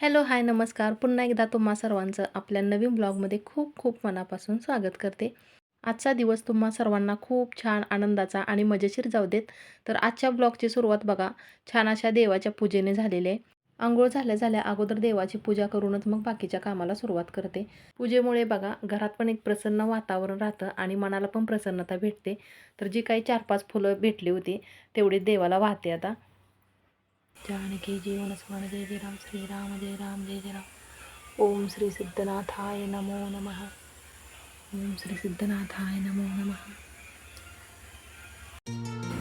Hello hi नमस्कार. पुन्हा एकदा तुम्हा सर्वांचं आपल्या नवीन ब्लॉगमध्ये खूप खूप मनापासून स्वागत करते. आजचा दिवस तुम्हा सर्वांना खूप छान आनंदाचा आणि मजेशीर जाऊ देत. तर आजच्या ब्लॉगची सुरुवात बघा. छान अशा देवाच्या पूजेने झालेली. आहे आंघोळ झाल्या झाल्या अगोदर देवाची पूजा करूनच मग बाकीच्या कामाला सुरुवात करते. पूजेमुळे बघा घरात पण एक प्रसन्न वातावरण राहतं आणि मनाला पण प्रसन्नता भेटते. तर जी काही चार पाच फुलं भेटली होती तेवढी देवाला वाहते आता. जानकी जीवन स्मरण जय जय राम श्री राम जय राम जय जय राम। ओम श्री सिद्धनाथाय नमो नमः। ओम श्री सिद्धनाथाय नमो नमः।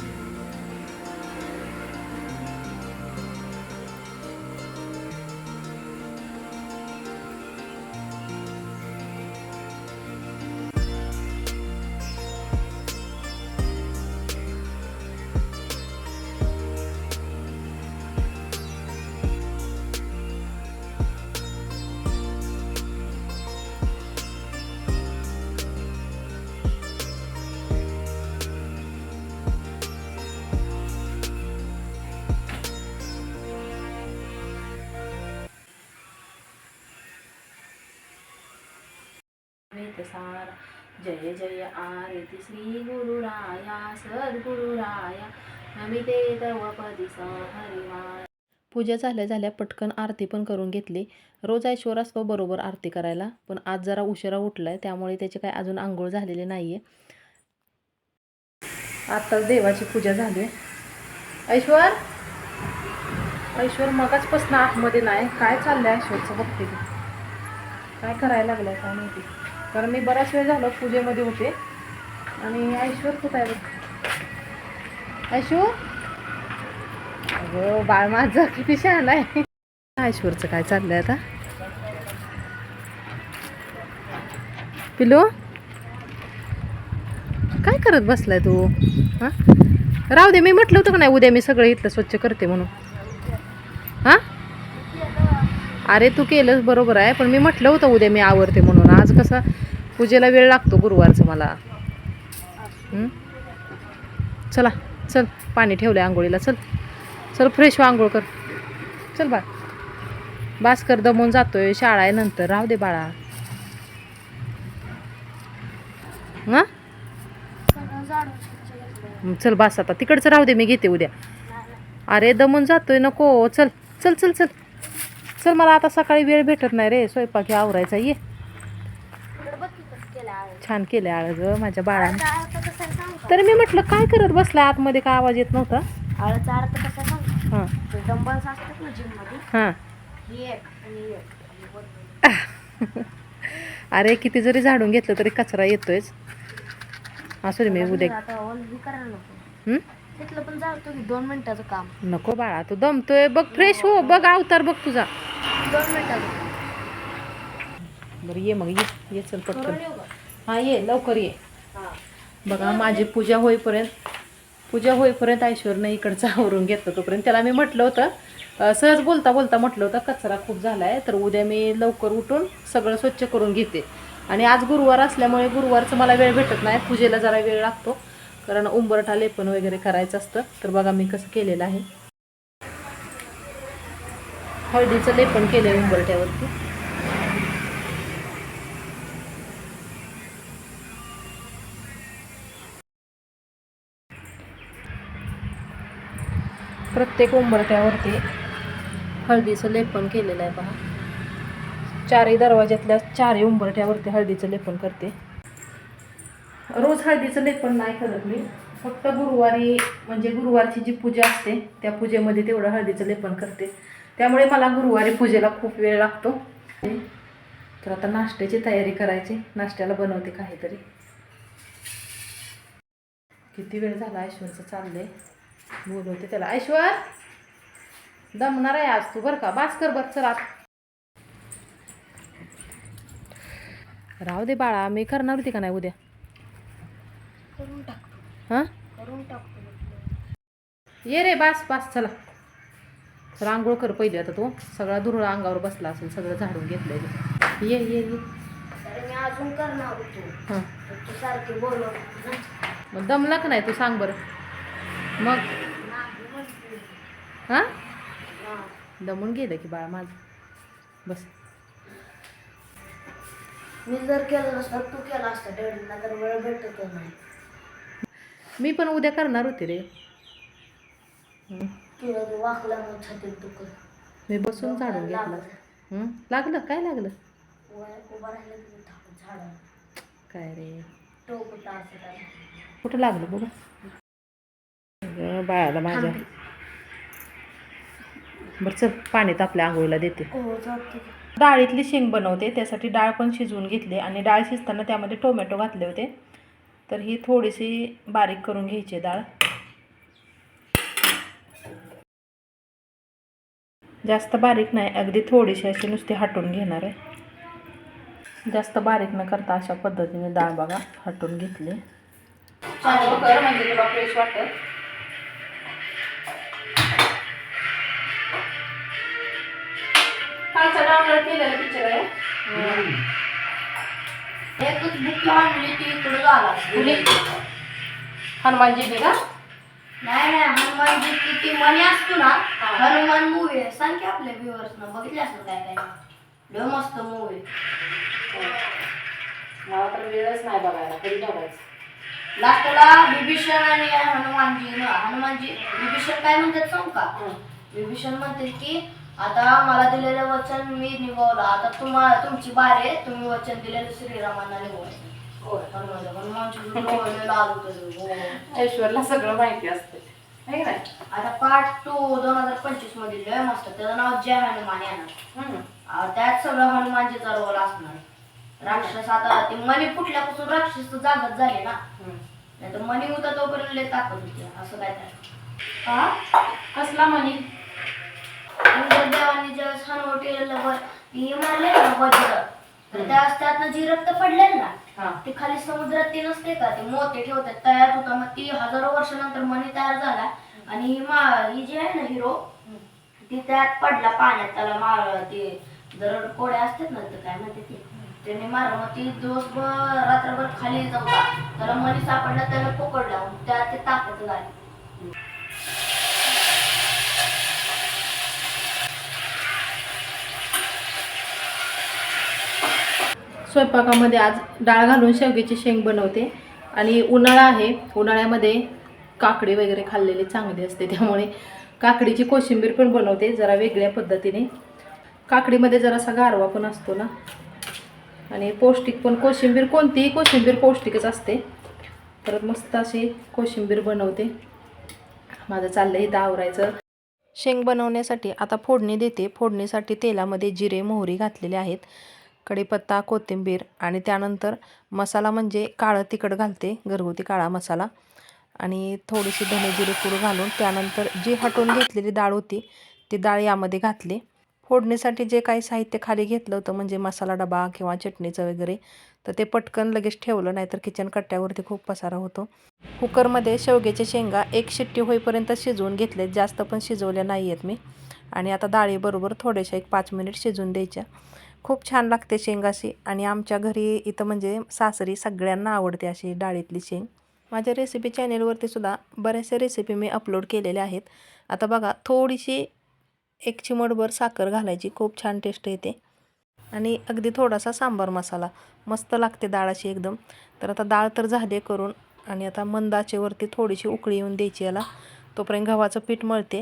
सार। जय जय आरती श्री गुरुराया सद्गुरुराया नमिते तव पदी हरिवाय पूजा झाल्या झाल्या पटकन आरती पण करून घेतली. रोज ऐश्वर असतो बरोबर आरती करायला पण आज जरा उशिरा उठलाय त्यामुळे त्याची काय अजून आंघोळ झालेली नाहीये. आत्ताच देवाची पूजा झाली. ऐश्वर? ऐश्वर मगाचपासून आतमध्ये नाही. काय चाललंय ऐश्वरचं बघते काय करायला लागलंय काय माहिती. कारण मी बराच वेळ झालं पूजेमध्ये होते. आणि ऐश्वर कुठं आहे ऐशू? ऐश्वर अगं बाळ माझं किती छान आहे. ऐश्वरचं काय चाललंय आता? पिलो? काय करत बसलाय तू? हा? राहू दे मी म्हटलं होतं का नाही उद्या मी सगळं इथलं स्वच्छ करते म्हणून. हा? अरे तू केलंस बरोबर आहे पण मी म्हटलं होतं उद्या मी आवरते म्हणून. आज कसं पूजेला वेळ लागतो गुरुवारचं मला. चला चल पाणी ठेवलं आंघोळीला. चल चल फ्रेश आंघोळ कर. चल बा. बास कर दमून जातोय. शाळा आहे नंतर. राहू दे बाळा. हां? चल बास आता. तिकडचं राहू दे मी घेते उद्या. अरे दमून जातोय नको. चल चल चल चल. चल मला आता सकाळी वेळ भेटत नाही रे. स्वयंपाक हे आवरायचा ये. छान केलं आळ ग माझ्या बाळाने. तर मी म्हटलं काय करत बसला आतमध्ये काय आवाज येत नव्हता? आळचा अर्थ कसा सांग? हां. डंबल्स असतात ना. अरे किती जरी झाडून घेतलं तरी कचरा येतोयच. असू दे मी उद्या ही हं? तिथलं पण जातो की दोन मिनिटाचं काम. नको बाळा तू दमतोय. बघ फ्रेश हो. बघ अवतार बघ तुझा. दोन मिनिटाचं. बरं ये मग ये. ये चल करून पटकन येऊ का? हां ये लवकर ये. हा. बघा माझी पूजा होईपर्यंत पूजा होईपर्यंत ऐश्वरनं इकडचं आवरून घेतलं तोपर्यंत. त्याला मी म्हटलं होतं अं, सहज बोलता बोलता म्हटलं होतं कचरा खूप झाला आहे तर उद्या मी लवकर उठून सगळं स्वच्छ करून घेते. आणि आज गुरुवार असल्यामुळे गुरुवारचं मला वेळ भेटत नाही पूजेला जरा वेळ लागतो. कारण उंबरठा लेपन वगैरे करायचं असतं. तर बघा मी कसं केलेलं आहे. हळदीचं लेपन केलं आहे उंबरठ्यावरती. प्रत्येक उंबरट्यावरती हळदीचं लेपन केलेलं आहे पहा चारही दरवाज्यातल्या चारही उंबरट्यावरती हळदीचं लेपन करते. रोज हळदीचं लेपन नाही करत मी. फक्त गुरुवारी म्हणजे गुरुवारची जी पूजा असते त्या पूजेमध्ये तेवढं हळदीचं लेपन करते. त्यामुळे मला गुरुवारी पूजेला खूप वेळ लागतो. तर आता नाश्त्याची तयारी करायची. नाश्त्याला बनवते काहीतरी. किती वेळ झाला ऐश्वरचं चाललंय? बोलवते त्याला. ऐश्वर! दमणार आहे आज तू बरं का? बास कर बरं चला राहू दे बाळा मी करणार होती का नाही उद्या? हां? ये रे बास बास चला. तर आंघोळ कर पहिले आता तू. सगळा दुरळा अंगावर बसला असेल सगळं झाडून घेतलंय ये ये ये. अजून करणार हां. मग दमला का नाही तू सांग बरं. मग? हां? दमून गेलं की बाळा माझं. बस. मी जर केलं नसतं तू केलं असतं डॅडींना तर वेळ भेटत नाही. मी पण उद्या करणार होते रे. मी बसून झाडून घेतलं. हं? लागलं? काय लागलं? काय रे. कुठं लागलं बघा? बाळाला माझ्या. बरं चल पाणी तापल्या आंघोळीला देते. हो जाते. डाळीतली शेंग बनवते त्यासाठी डाळ पण शिजवून घेतली आणि डाळ शिजताना त्यामध्ये टोमॅटो घातले होते. तर ही थोडीशी बारीक करून घ्यायची आहे डाळ. जास्त बारीक नाही अगदी थोडीशी अशी नुसती हटून घेणार आहे. जास्त बारीक न करता अशा पद्धतीने डाळ बघा हटून घेतली. म्हणजे तुला फ्रेश वाटत कालचा डाउनलोड केलेला पिक्चर आहे. एकच बुक आणली ती इकडे झाला कुणी? हनुमानजीने का नाही नाही हनुमानजी ती ती मनी असतो ना हनुमान मूवी आहे सांग की आपल्या व्ह्युअर्स ना बघितले असं काय काय लय मस्त मूवी मला तर वेळच नाही बघायला कधी बघायचं लास्टला बिभीषण आणि हनुमानजी न हनुमानजी बिभीषण काय म्हणतात सांग का विभीषण म्हणते की आता मला दिलेलं वचन मी निभावलं. आता तुम्हाला तुमची बारी आहे. तुम्ही वचन दिलेलं श्रीरामांना होते. हो. ऐश्वर्याला सगळं माहिती असते. है? आता पार्ट टू दोन हजार पंचवीसमध्ये लय मस्त. त्याचं नाव जय हनुमान येणार त्यात सगळं हनुमानजीचा रोल असणार. राक्षस आता ते मनी फुटल्यापासून राक्षस तर जागत झाले ना. नाही तर मनी होता तोपर्यंत ताकद होती. असं काय हा? कसला म्हणी इंद्र देवाने ज्यावेळेस हनुवटीला ती मारले ना वज्र. तर त्यावेळेस त्यातनं जी रक्त पडलेलं ना हा. ते खाली समुद्रात ते नसते का? ते मोते ठेवतात तयार होता मग ती हजारो वर्षानंतर मणी तयार झाला. आणि ही मा ही जी आहे ना हिरो ती त्यात पडला पाण्यात. त्याला मार ते जर कोड्या असतात ना तर काय म्हणते ते? त्याने मार मग ती दिवसभर रात्रभर खाली जाऊता त्याला मणी सापडला त्याला पकडला मग त्यात ते ताकद झाली. स्वयंपाकामध्ये आज डाळ घालून शेवग्याची शेंग बनवते. आणि उन्हाळा आहे. उन्हाळ्यामध्ये काकडी वगैरे खाल्लेली चांगली असते. त्यामुळे काकडीची कोशिंबीर पण बनवते जरा वेगळ्या पद्धतीने. काकडीमध्ये जरासा गारवा पण असतो ना. आणि पौष्टिक पण कोशिंबीर कोणतीही कोशिंबीर पौष्टिकच असते. परत मस्त अशी कोशिंबीर बनवते. माझं चाललंय इथं आवरायचं. शेंग बनवण्यासाठी आता फोडणी देते. फोडणीसाठी तेलामध्ये जिरे मोहरी घातलेले आहेत. कढीपत्ता कोथिंबीर आणि त्यानंतर मसाला म्हणजे काळं तिखट घालते घरगुती काळा मसाला. आणि थोडीशी धने जिरे पूड घालून त्यानंतर जी हटवून घेतलेली डाळ होती ती डाळ यामध्ये घातली. फोडणीसाठी जे काही साहित्य खाली घेतलं होतं म्हणजे मसाला डबा किंवा चटणीचं वगैरे तर ते पटकन लगेच ठेवलं नाहीतर किचन कट्ट्यावरती खूप पसारा होतो. कुकरमध्ये शेवग्याच्या शेंगा एक शिट्टी होईपर्यंत शिजवून घेतले जास्त पण शिजवल्या नाही आहेत मी. आणि आता डाळीबरोबर थोड्याशा एक पाच मिनिट शिजवून द्यायच्या. खूप छान लागते शेंग अशी. आणि आमच्या घरी इथं म्हणजे सासरी सगळ्यांना आवडते अशी डाळीतली शेंग. माझ्या रेसिपी चॅनेलवरती सुद्धा बऱ्याचशा रेसिपी मी अपलोड केलेल्या आहेत. आता बघा थोडीशी एक चिमटभर साखर घालायची खूप छान टेस्ट येते. आणि अगदी थोडासा सांबार मसाला. मस्त लागते डाळ अशी एकदम. तर आता डाळ तर झाले करून आणि आता मंदाचेवरती थोडीशी उकळी येऊन द्यायची याला. तोपर्यंत गव्हाचं पीठ मळते.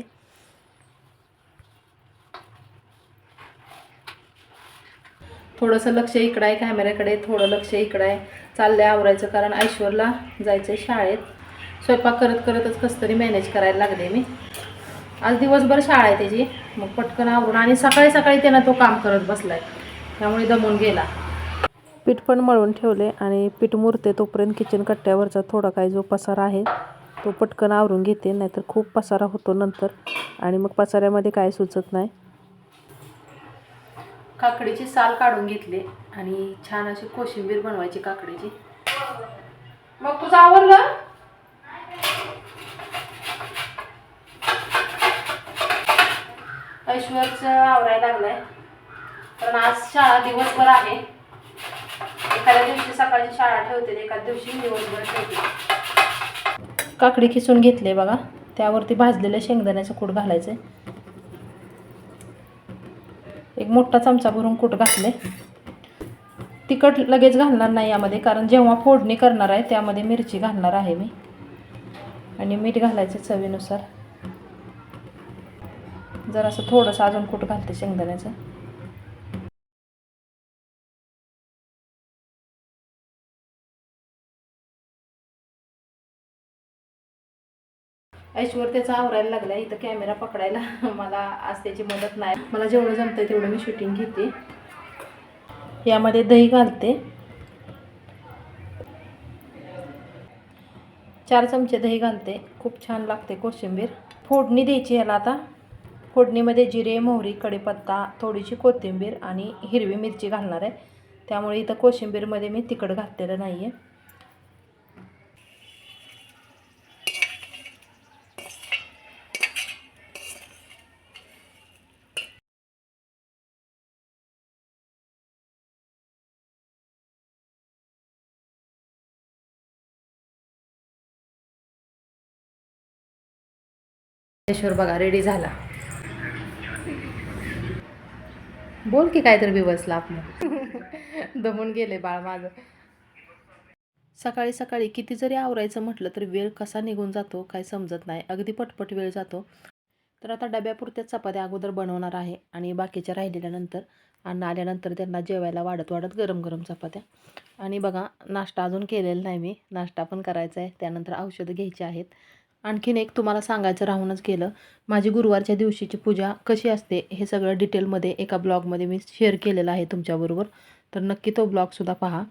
थोडंसं लक्ष इकडं आहे कॅमेऱ्याकडे थोडं लक्ष इकडं आहे. चाललंय आवरायचं कारण ऐश्वरला जायचं आहे शाळेत. स्वयंपाक करत करतच कसं तरी मॅनेज करायला लागले मी. आज दिवसभर शाळा आहे त्याची. मग पटकन आवरून आणि सकाळी सकाळी त्यानं तो काम करत बसलाय. त्यामुळे दमून गेला. पीठ पण मळून ठेवले आणि पीठ मुरते तोपर्यंत किचन कट्ट्यावरचा थोडा काही जो पसारा आहे तो पटकन आवरून घेते नाहीतर खूप पसारा होतो नंतर. आणि मग पसाऱ्यामध्ये काय सुचत नाही. काकडीची साल काढून घेतली आणि छान अशी कोशिंबीर बनवायची काकडीची. मग तुझं आवरलं ऐश्वर्यचं आवरायला लागलंय. कारण आज शाळा दिवसभर आहे. एखाद्या दिवशी सकाळची शाळा ठेवते एखाद्या दिवशी दिवसभर ठेवते. काकडी खिसून घेतली बघा. त्यावरती भाजलेलं शेंगदाण्याचं कूट घालायचं एक मोठा चमचा भरून कूट घातले तिखट लगेच घालणार नाही यामध्ये कारण जेव्हा फोडणी करणार आहे त्यामध्ये मिरची घालणार आहे मी. आणि मीठ घालायचं चवीनुसार. जरासं थोडंसं अजून कूट घालते शेंगदाण्याचं. ऐश्वर त्याचा आवरायला लागला इथं कॅमेरा पकडायला. मला आज त्याची मदत नाही. मला जेवढं जमतं तेवढं मी शूटिंग घेते. यामध्ये दही घालते. चार चमचे दही घालते. खूप छान लागते कोशिंबीर. फोडणी द्यायची याला आता. फोडणीमध्ये जिरे मोहरी कढीपत्ता थोडीशी कोथिंबीर आणि हिरवी मिरची घालणार आहे. त्यामुळे इथं कोशिंबीरमध्ये मी तिखट घातलेलं नाही आहे ऐश्वर बघा रेडी झाला. बोल की काहीतरी बिवसला आपलं दमून गेले बाळ माझं. सकाळी सकाळी किती जरी आवरायचं म्हटलं तरी वेळ कसा निघून जातो काय समजत नाही. अगदी पटपट वेळ जातो. तर आता डब्यापुरत्याच चपात्या अगोदर बनवणार आहे आणि बाकीच्या राहिलेल्यानंतर अन्न आल्यानंतर त्यांना जेवायला वाढत वाढत गरम गरम चपात्या. आणि बघा नाश्ता अजून केलेला नाही मी. नाश्ता पण करायचा आहे. त्यानंतर औषधं घ्यायची आहेत. आणखीन एक तुम्हाला सांगायचं राहूनच गेलं. माझी गुरुवारच्या दिवशीची पूजा कशी असते हे सगळं डिटेलमध्ये एका ब्लॉगमध्ये मी शेअर केलेलं आहे तुमच्याबरोबर. तर नक्की तो ब्लॉगसुद्धा पहा.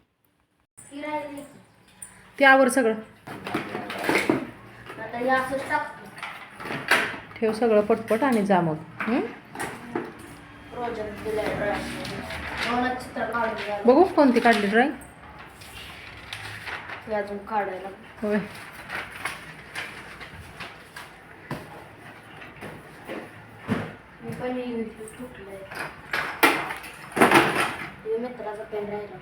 त्यावर सगळं. ठेव सगळं पटपट आणि जा मग. बघू कोणती काढली ड्रॉईंग अजून काढायला. होय. मी पण तुटलंय मित्राचा पेन राहिला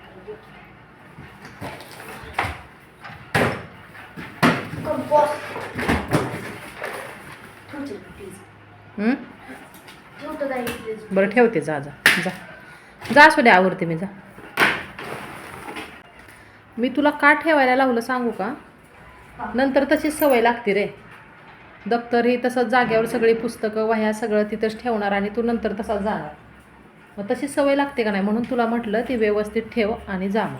बरं ठेवते जा जा. जा. जा असू दे आवडते मी जा. मी तुला का ठेवायला लावलं सांगू का? नंतर तशीच सवय लागते रे. दप्तर ही तसंच जाग्यावर सगळी पुस्तकं वह्या सगळं तिथंच ठेवणार आणि तू नंतर तसाच जाणार. मग तशी सवय लागते का नाही? म्हणून तुला म्हटलं ती व्यवस्थित ठेव आणि जा मग.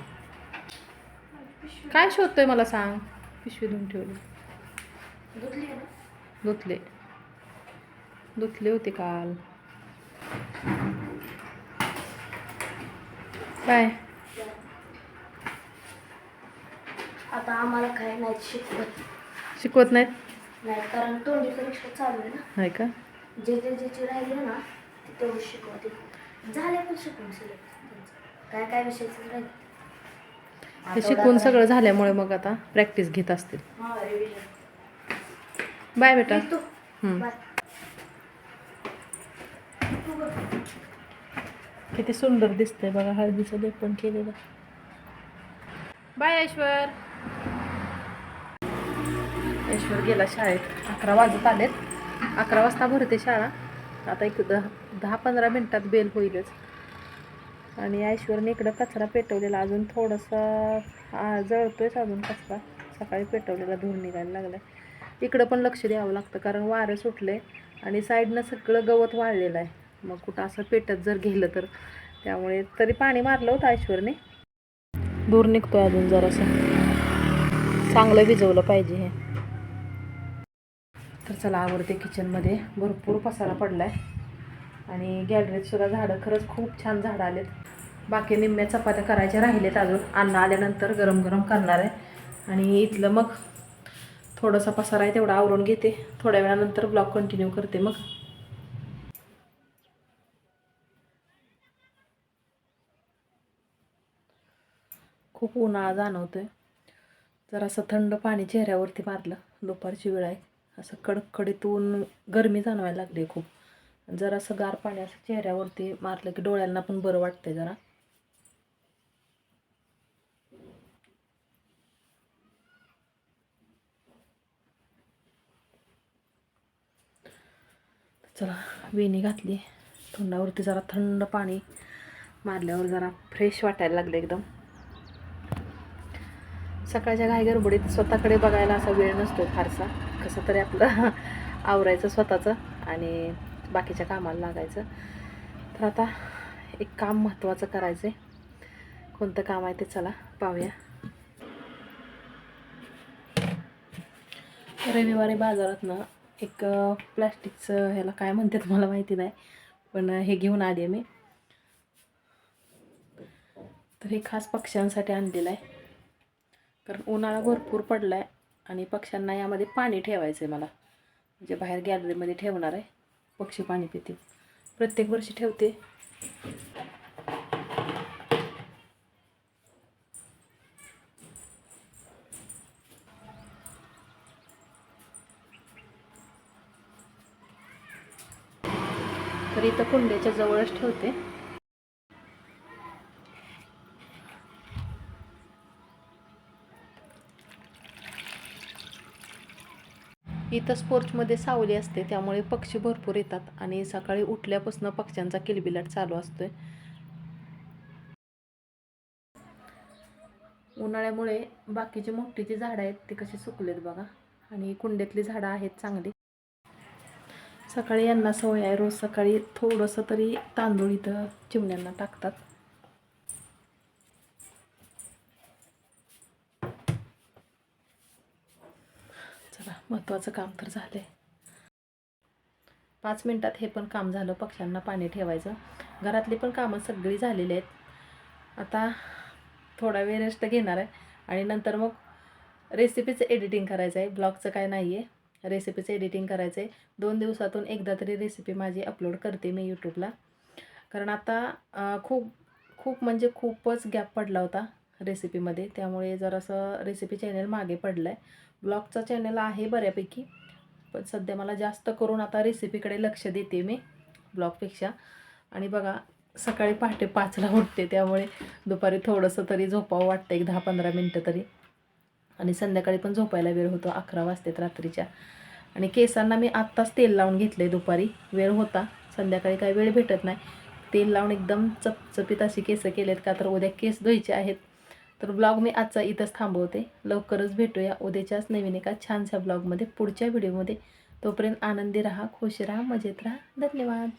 काय शोधतोय मला सांग? पिशवी धुवून ठेवली. धुतली धुतले. होते काल. काय? आता आम्हाला काय नाही शिकवत. शिकवत नाहीत? नाही कारण तोंडी परीक्षा चालू आहे ना. नाही का? जे जे ज्याचे राहिले ना ते तेवढं शिकवते झाले पण शिकून सगळं. काय काय विषयाचं राहिले हे शिकून सगळं झाल्यामुळे मग आता प्रॅक्टिस घेत असतील. बाय बेटा. किती सुंदर दिसतंय बघा हळदीचं लेपन केलेलं. बाय ऐश्वर. ऐश्वर गेला शाळेत. अकरा वाजत आलेत. अकरा वाजता भरते शाळा. आता एक दहा दहा पंधरा मिनटात बेल होईलच. आणि ऐश्वरने इकडं कचरा पेटवलेला. अजून थोडंसं जळतोयच अजून कचरा. सकाळी पेटवलेला. धूर निघायला लागलाय. इकडं पण लक्ष द्यावं लागतं कारण वारं सुटले आणि साईडनं सगळं गवत वाळलेलं आहे. मग कुठं असं पेटत जर गेलं तर. त्यामुळे तरी पाणी मारलं होतं ऐश्वरने. धूर निघतोय अजून जरासं. चांगलं भिजवलं पाहिजे हे. तर चला आवडते किचनमध्ये भरपूर पसारा पडला आहे आणि गॅलरीत सुद्धा झाडं खरंच खूप छान झाडं आलेत. बाकी निम्म्या चपात्या करायच्या राहिलेत अजून. अन्न आल्यानंतर गरम गरम करणार आहे. आणि इथलं मग थोडासा पसारा आहे तेवढा आवरून घेते. थोड्या वेळानंतर ब्लॉग कंटिन्यू करते मग. खूप उन्हाळा जाणवतोय. जरासं थंड पाणी चेहऱ्यावरती मारलं. दुपारची वेळ आहे. असं कडकडीत ऊन गरमी जाणवायला लागली खूप. जरा असं गार पाणी असं चेहऱ्यावरती मारलं की डोळ्यांना पण बरं वाटतंय जरा. चला वेणी घातली. तोंडावरती जरा थंड पाणी मारल्यावर जरा फ्रेश वाटायला लागलं एकदम. सकाळच्या घाई गडबडीत स्वतःकडे बघायला असा वेळ नसतो फारसा. कसं तरी आपलं आवरायचं स्वतःचं आणि बाकीच्या कामाला लागायचं. तर आता एक काम महत्त्वाचं करायचं आहे कोणतं काम आहे ते चला पाहूया. रविवारी बाजारात ना एक प्लॅस्टिकचं ह्याला काय म्हणतात मला माहिती नाही पण हे घेऊन आली आहे मी. तर हे खास पक्ष्यांसाठी आणलेलं आहे. कारण उन्हाळा भरपूर पडला आहे आणि पक्ष्यांना यामध्ये पाणी ठेवायचं आहे मला. म्हणजे बाहेर गॅलरीमध्ये ठेवणार आहे पक्षी पाणी पितील. प्रत्येक वर्षी ठेवते. तर इथं कुंड्याच्या जवळच ठेवते. इथं स्पोर्चमध्ये सावली असते त्यामुळे पक्षी भरपूर येतात आणि सकाळी उठल्यापासून पक्ष्यांचा किलबिलाट चालू असतोय. उन्हाळ्यामुळे बाकीची मोठी जी झाडं आहेत ती कशी सुकलेत बघा. आणि कुंड्यातली झाडं आहेत चांगली. सकाळी यांना सवय आहे रोज सकाळी थोडंसं तरी तांदूळ इथं चिमण्यांना टाकतात चला महत्त्वाचं काम तर झालं आहे पाच मिनटात हे पण काम झालं पक्ष्यांना पाणी ठेवायचं. घरातली पण कामं सगळी झालेली आहेत. आता थोडा वेळ रेस्ट घेणार आहे. आणि नंतर मग रेसिपीचं एडिटिंग करायचं आहे. ब्लॉगचं काय नाही आहे रेसिपीचं एडिटिंग करायचं आहे. दोन दिवसातून एकदा तरी रेसिपी माझी अपलोड करते मी यूट्यूबला कारण आता खूप खूप म्हणजे खूपच गॅप पडला होता रेसिपीमध्ये त्यामुळे जरासं रेसिपी चॅनल मागे पडलं आहे ब्लॉगचा चॅनल आहे बऱ्यापैकी. पण सध्या मला जास्त करून आता रेसिपीकडे लक्ष देते मी ब्लॉगपेक्षा. आणि बघा सकाळी पहाटे पाचला उठते त्यामुळे दुपारी थोडंसं तरी झोपावं वाटतं एक दहा पंधरा मिनटं तरी. आणि संध्याकाळी पण झोपायला वेळ होतो अकरा वाजतेत रात्रीच्या. आणि केसांना मी आत्ताच तेल लावून घेतलं आहे दुपारी वेळ होता. संध्याकाळी काही वेळ भेटत नाही. तेल लावून एकदम चपचपीत अशी केस केलेत का तर उद्या केस धुवायचे आहेत. तर ब्लॉग मी आजचा इथंच थांबवते. लवकरच भेटूया उद्याच्याच नवीन एका छानशा ब्लॉगमध्ये पुढच्या व्हिडिओमध्ये तोपर्यंत आनंदी राहा खुश राहा मजेत राहा. धन्यवाद.